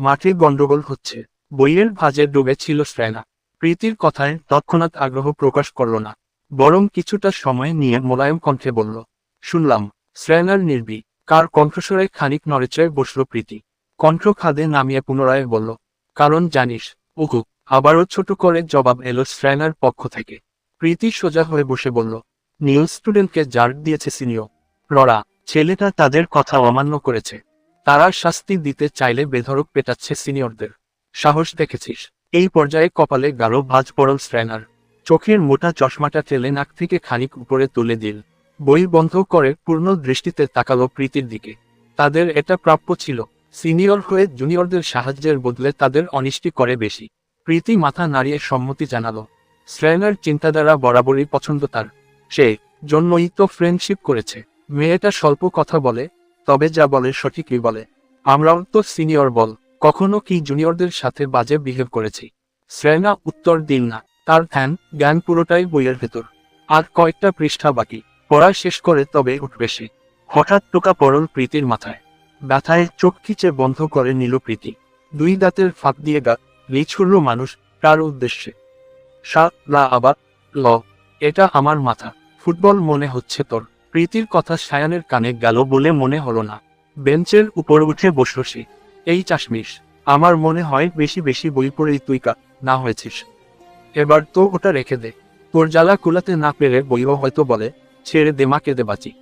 মাঠে গন্ডগোল হচ্ছে। বইয়ের ভাজে ডুবে ছিল শ্রেনা প্রীতির কথায় তৎক্ষণাৎ আগ্রহ প্রকাশ করল না। বরং কিছুটা সময় নিয়ে মোলায়েম কণ্ঠে বলল, শুনলাম শ্রেনার নির্বি। কার কণ্ঠস্বরে খানিক নড়েচড়ে বসল প্রীতি। কণ্ঠ খাদে নামিয়ে পুনরায় বলল, কারণ জানিস উহু আবারও ছোট করে জবাব এলো শ্রেনার পক্ষ থেকে। প্রীতি সোজা হয়ে বসে বলল নিউ স্টুডেন্টকে জার্ক দিয়েছে সিনিয়র। ররা, ছেলেটা তাদের কথা অমান্য করেছে। তারা শাস্তি দিতে চাইলে বেধরক পেটাচ্ছে সিনিয়রদের। সাহস দেখেছিস। এই পর্যায়ে কপালে গাঢ় ভাঁজ পড়ল শ্রেনার চোখের মোটা চশমাটা টেলে নাক থেকে খানিক উপরে তুলে দিল। বই বন্ধ করে পূর্ণ দৃষ্টিতে তাকালো প্রীতির দিকে। তাদের এটা প্রাপ্য ছিল। সিনিয়র হয়ে জুনিয়রদের সাহায্যের বদলে তাদের অনিষ্টি করে বেশি। প্রীতি মাথা নাড়িয়ে সম্মতি জানালো। শ্রেনার চিন্তাধারা বরাবরই পছন্দ তার। সে, জন্যই তো ফ্রেন্ডশিপ করেছে। মেয়েটা স্বল্প কথা বলে তবে যা বলে সঠিকই বলে। আমরাও তো সিনিয়র বল, কখনো কি জুনিয়রদের সাথে বাজে বিহেভ করেছি? শ্রেনা উত্তর দিল না, তার ধ্যান জ্ঞান পুরোটাই বইয়ের ভেতর। আর কয়েকটা পৃষ্ঠা বাকি, পড়া শেষ করে তবে উঠবে সে। হঠাৎ টোকা পড়ল প্রীতির মাথায়। ব্যথায় চোখ খিচে বন্ধ করে নিল প্রীতি। দুই দাঁতের ফাঁক দিয়ে গা লিছুড়ল মানুষ তার উদ্দেশ্যে। সা, লা আবার ল, এটা আমার মাথা, ফুটবল মনে হচ্ছে তোর। প্রীতির কথা সায়ানের কানে গেল বলে মনে হলো না। বেঞ্চের উপর উঠে বসল সে। এই চাশমিশ, আমার মনে হয় বেশি বেশি বই পড়েই তুই কা, না হয়েছিস। এবার তো ওটা রেখে দে। তোর জ্বালা কুলাতে না পেরে বইও হয়তো বলে, ছেড়ে দে মা কেঁদে বাঁচি।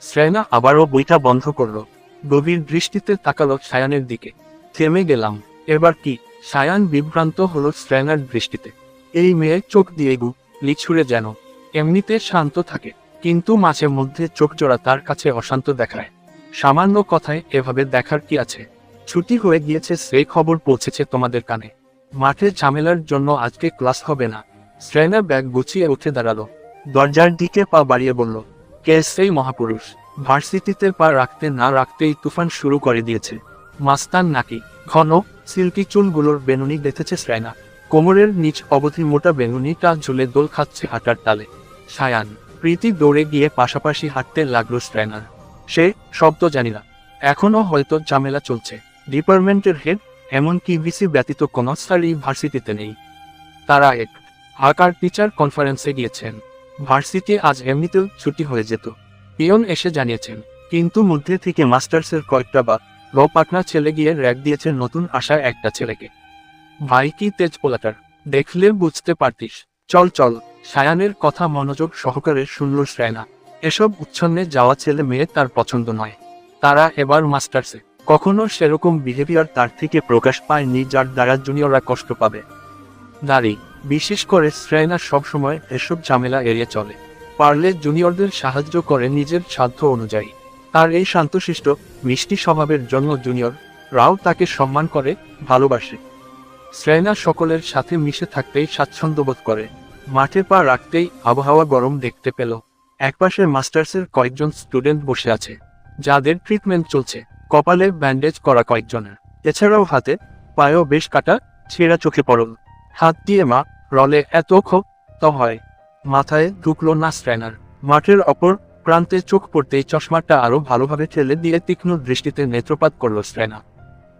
শ্রেনা আবারও বইটা বন্ধ করল। গভীর দৃষ্টিতে তাকালো সায়ানের দিকে। থেমে গেলাম। এবার কি? সায়ান বিভ্রান্ত হলো শ্রেনার দৃষ্টিতে। এই মেয়ে চোখ দিয়ে গু লিছুড়ে যেন। এমনিতে শান্ত থাকে। কিন্তু মাঝে মধ্যে চোখ জোড়া তার কাছে অশান্ত দেখায়। সামান্য কথায় এভাবে দেখার কি আছে? ছুটি হয়ে গিয়েছে, সেই খবর পৌঁছেছে তোমাদের কানে। মাঠে ঝামেলার জন্য আজকে ক্লাস হবে না। শ্রেনা ব্যাগ গুছিয়ে উঠে দাঁড়াল। দরজার দিকে পা বাড়িয়ে বলল, কে সেই মহাপুরুষ? ভার্সিটিতে পা রাখতে না রাখতেই তুফান শুরু করে দিয়েছে। মাস্তান নাকি? ঘন, সিল্কি চুলগুলোর বেনুনি দেখেছে শ্রেনা। কোমরের নিচ অবধি মোটা বেনুনিটা ঝুলে দোল খাচ্ছে হাঁটার তালে। সায়ান প্রীতি দৌড়ে গিয়ে পাশাপাশি হাঁটতে লাগল শ্রেনার সে শব্দ জানি না। এখনও হয়তো ঝামেলা চলছে। ডিপার্টমেন্টের হেড, এমনকি ভিসি ব্যতীত কোনো স্যারই ভার্সিটিতে নেই। তারা এক হাকার টিচার কনফারেন্সে গিয়েছেন। ভার্সিটি আজ এমনিতেও ছুটি হয়ে যেত। পিয়ন এসে জানিয়েছেন, কিন্তু মধ্যে থেকে মাস্টার্সের কয়েকটা বা ল পাটনা ছেলে গিয়ে র্যাক দিয়েছে নতুন আসা একটা ছেলেকে। ভাই কি তেজ পোলাটার দেখলে বুঝতে পারতিস। চল চল। সায়ানের কথা মনোযোগ সহকারে শুনল শ্রেনা এসব উচ্ছন্নে যাওয়া ছেলে মেয়ে তার পছন্দ নয়। তারা এবার মাস্টার্সে। কখনো সেরকম বিহেভিয়ার তার থেকে প্রকাশ পায়নি যার দ্বারা জুনিয়ররা কষ্ট পাবে। নারী, বিশেষ করে শ্রেনা সবসময় এসব ঝামেলা এড়িয়ে চলে। পারলে জুনিয়রদের সাহায্য করে নিজের সাধ্য অনুযায়ী। তার এই শান্তশিষ্ট, মিষ্টি স্বভাবের জন্য জুনিয়র রাও তাকে সম্মান করে, ভালোবাসে। শ্রেনা সকলের সাথে মিশে থাকতেই স্বাচ্ছন্দ্য বোধ করে। মাঠে পা রাখতেই আবহাওয়া গরম দেখতে পেল। একপাশে মাস্টার্সের কয়েকজন স্টুডেন্ট বসে আছে, যাদের ট্রিটমেন্ট চলছে। কপালে ব্যান্ডেজ করা কয়েকজনের। এছাড়াও হাতে পায়েও বেশ কাটা ছেঁড়া চোখে পড়ল। হাত দিয়ে মা রলে এত ক্ষোভ তো হয়। মাথায় ঢুকলো না স্ট্যানার মাঠের অপর প্রান্তে চোখ পড়তেই চশমাটা আরও ভালোভাবে ঠেলে দিয়ে তীক্ষ্ণ দৃষ্টিতে নেত্রপাত করল স্ট্রেনা।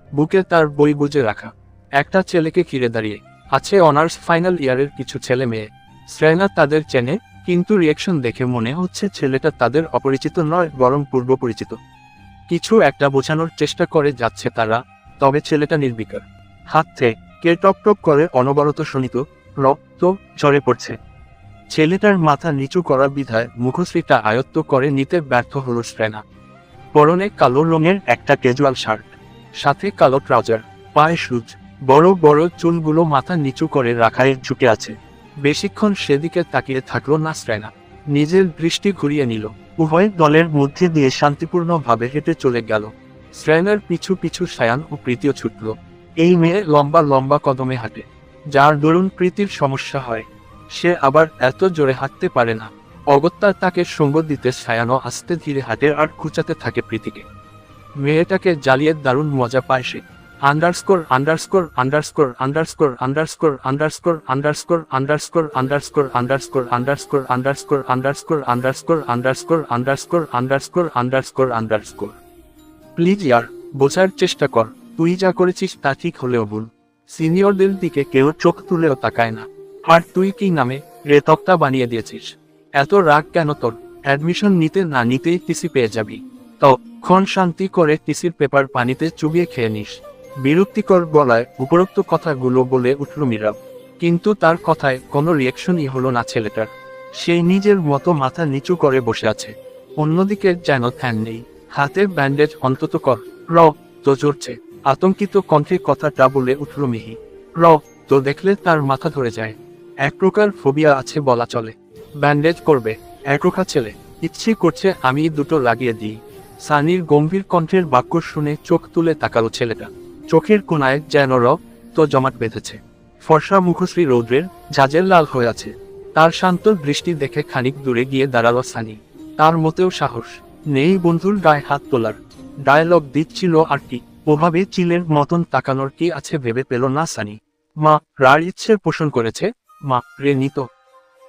বুকে তার বই বুঝে রাখা। একটা ছেলেকে ঘিরে দাঁড়িয়ে আছে অনার্স ফাইনাল ইয়ারের কিছু ছেলে মেয়ে। শ্রেনা তাদের চেনে, কিন্তু রিয়েকশন দেখে মনে হচ্ছে ছেলেটা তাদের অপরিচিত নয়, বরং পূর্ব পরিচিত কিছু একটা বোঝানোর চেষ্টা করে যাচ্ছে তারা, তবে ছেলেটা নির্বিকার। হাত কে টপ টপ করে অনবরত শোনিত রক্ত ঝরে পড়ছে। ছেলেটার মাথা নিচু করা বিধায় মুখশ্রীটা আয়ত্ত করে নিতে ব্যর্থ হলো শ্রেনা পরনে কালো রঙের একটা ক্যাজুয়াল শার্ট সাথে কালো ট্রাউজার পায়ে সুজ বড় বড় চুলগুলো মাথা নিচু করে রাখায় ঝুঁকে আছে। বেশিক্ষণ সেদিকে তাকিয়ে থাকল না শ্রেনা নিজের দৃষ্টি ঘুরিয়ে নিল। উভয় দলের মধ্যে দিয়ে শান্তিপূর্ণভাবে হেঁটে চলে গেল। শ্রেনার পিছু পিছু সায়ান ও প্রীতিও ছুটল। এই মেয়ে লম্বা লম্বা কদমে হাঁটে। যার দরুন প্রীতির সমস্যা হয়। সে আবার এত জোরে হাঁটতে পারে না। অগত্যা তাকে সঙ্গ দিতে সায়ানো আস্তে ধীরে হাঁটে আর খুঁচাতে থাকে প্রীতিকে। মেয়েটাকে জ্বালিয়ে দারুণ মজা পায় সে। Underscore underscore underscore underscore underscore underscore underscore underscore underscore underscore underscore underscore underscore underscore underscore underscore underscore underscore underscore please ইয়ার বোঝার চেষ্টা কর তুই যা করেছিস তা ঠিক হলেও ভুল সিনিয়রদের দিকে কেউ চোখ তুলেও তাকায় না আর তুই কি নামে রেতকটা বানিয়ে দিয়েছিস এত রাগ কেন তোর অ্যাডমিশন নিতে না নিতেই টিসি পেয়ে যাবি তখন শান্তি করে টিসির পেপার পানিতে চুবিয়ে খেয়ে নিস বিরক্তিকর গলায় উপরোক্ত কথাগুলো বলে উঠল মীরাব কিন্তু তার কথায় কোনো রিয়াকশনই হলো না ছেলেটার। সেই নিজের মতো মাথা নিচু করে বসে আছে। অন্যদিকে যেন ধ্যান নেই। হাতের ব্যান্ডেজ অন্তত কর। র তো জড়ছে আতঙ্কিত কণ্ঠে কথাটা বলে উঠল মিহি। র তো দেখলে তার মাথা ধরে যায়। এক প্রকার ফোবিয়া আছে বলা চলে। ব্যান্ডেজ করবে। একরোখা ছেলে। ইচ্ছে করছে আমি দুটো লাগিয়ে দিই। সানির গম্ভীর কণ্ঠের বাক্য শুনে চোখ তুলে তাকালো ছেলেটা। চোখের কোনায় যেন রক্ত জমাট বেঁধেছে। ফর্সা মুখশ্রী রৌদ্রের ঝাঁঝের লাল হয়ে আছে। তার শান্ত দৃষ্টি দেখে খানিক দূরে গিয়ে দাঁড়াল সানি। তার মতেও সাহস নেই বন্ধুর গায়ে হাত তোলার। ডায়লগ দিচ্ছিল আর কি, ওভাবে চিলের মতন তাকানোর কি আছে ভেবে পেল না সানি। মা, রার ইচ্ছে পোষণ করেছে? মা, রে নিত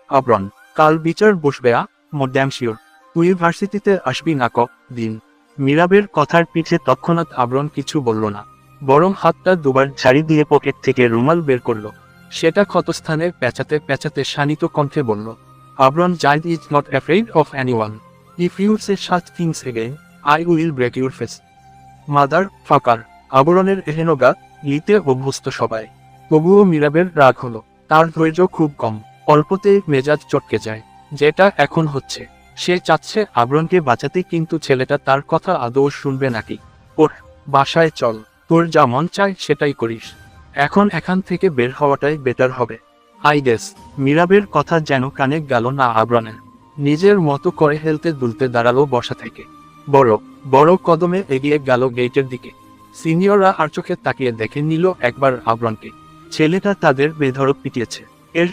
আবরন কাল বিচার বসবে আ, মোড্যাম শিওর। তুই ভার্সিটিতে আসবি না ক, দিন। মীরাবের কথার পিঠে তৎক্ষণাৎ আবরণ কিছু বলল না। বরং হাতটা দুবার ঝাড়ি দিয়ে পকেট থেকে রুমাল বের করল। সেটা ক্ষতস্থানে পেঁচাতে পেঁচাতে শানিত কণ্ঠে বলল Abaran Zaid is not afraid of anyone. If you say such things again I will break your face. Mother, fucker, আবরণের এহেনগা লিতে অভ্যস্ত সবাই। তবুও মীরাবের রাগ হলো, তার ধৈর্য খুব কম। অল্পতেই মেজাজ চটকে যায়। যেটা এখন হচ্ছে। সে চাচ্ছে আবরণকে বাঁচাতে, কিন্তু ছেলেটা তার কথা আদৌ শুনবে নাকি। ওর বাসায় চল। তোর যা মন চায় সেটাই করিস। এখন এখান থেকে বের হওয়াটাই বেটার হবে। আই গেস, মীরাবের কথা যেন কানে গেল না আবরণের নিজের মতো করে হেলতে দুলতে দাঁড়াল বসা থেকে। বড় বড় কদমে এগিয়ে গেল গেটের দিকে। সিনিয়ররা আর চোখে তাকিয়ে দেখে নিল একবার আবরণকে। ছেলেটা তাদের বেধড়ক পিটিয়েছে। এর